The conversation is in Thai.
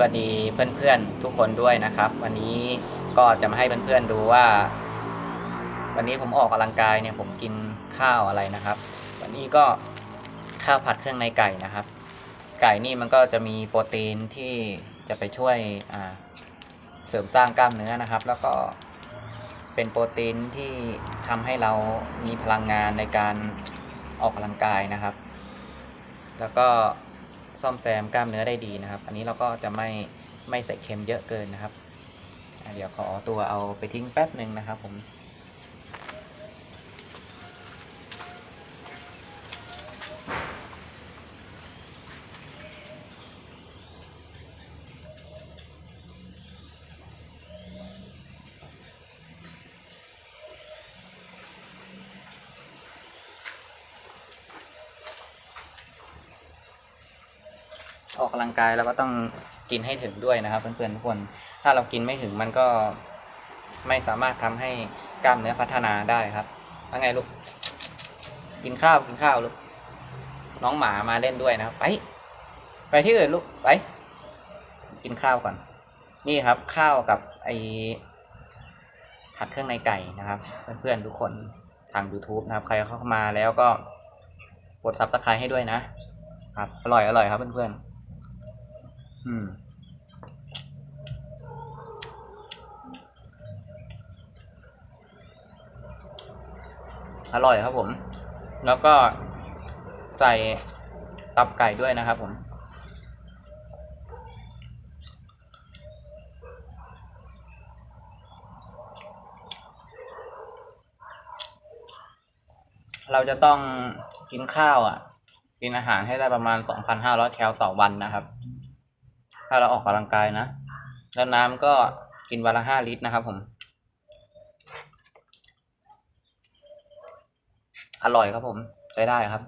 วัสดีเพื่อนๆทุกคนด้วยนะครับ วันนี้ก็จะมาให้เพื่อนๆดูว่า วันนี้ผมออกกำลังกายเนี่ยผมกินข้าวอะไรนะครับ วันนี้ก็ข้าวผัดเครื่องในไก่นะครับ ไก่นี่มันก็จะมีโปรตีนที่จะไปช่วยอ่าเสริมสร้างกล้ามเนื้อนะครับ แล้วก็เป็นโปรตีนที่ทำให้เรามีพลังงานในการออกกำลังกายนะครับ แล้วก็ ซ่อมแซมกล้ามเนื้อได้ดีนะครับ อันนี้เราก็จะไม่ไม่ใส่เค็มเยอะเกินนะครับ เดี๋ยวขอตัวเอาไปทิ้งแป๊บหนึ่งนะครับผม ออกกำลังกายเราก็ต้องกินให้ถึงด้วยนะครับเพื่อนๆทุกคน ถ้าเรากินไม่ถึงมันก็ไม่สามารถทำให้กล้ามเนื้อพัฒนาได้ครับว่าไงลูก กินข้าวกินข้าวลูก น้องหมามาเล่นด้วยนะครับ ไป ไปที่อื่นลูก ไป กินข้าวก่อน นี่ครับ ข้าวกับไอผัดเครื่องในไก่นะครับ เพื่อนๆทุกคนทาง YouTube นะครับ ใครเข้ามาแล้วก็กดซับสไครต์ให้ด้วยนะครับ อร่อยอร่อยครับเพื่อนๆ อืมอร่อยครับผม แล้วก็ใส่ตับไก่ด้วยนะครับผม เราจะต้องกินข้าวอะ กินอาหารให้ได้ประมาณ 2,500 แคลต่อวันนะครับ ถ้าเราออกกำลังกายนะ แล้วน้ำก็กินวันละห้าลิตรนะครับผม อร่อยครับผมใช้ได้ครับ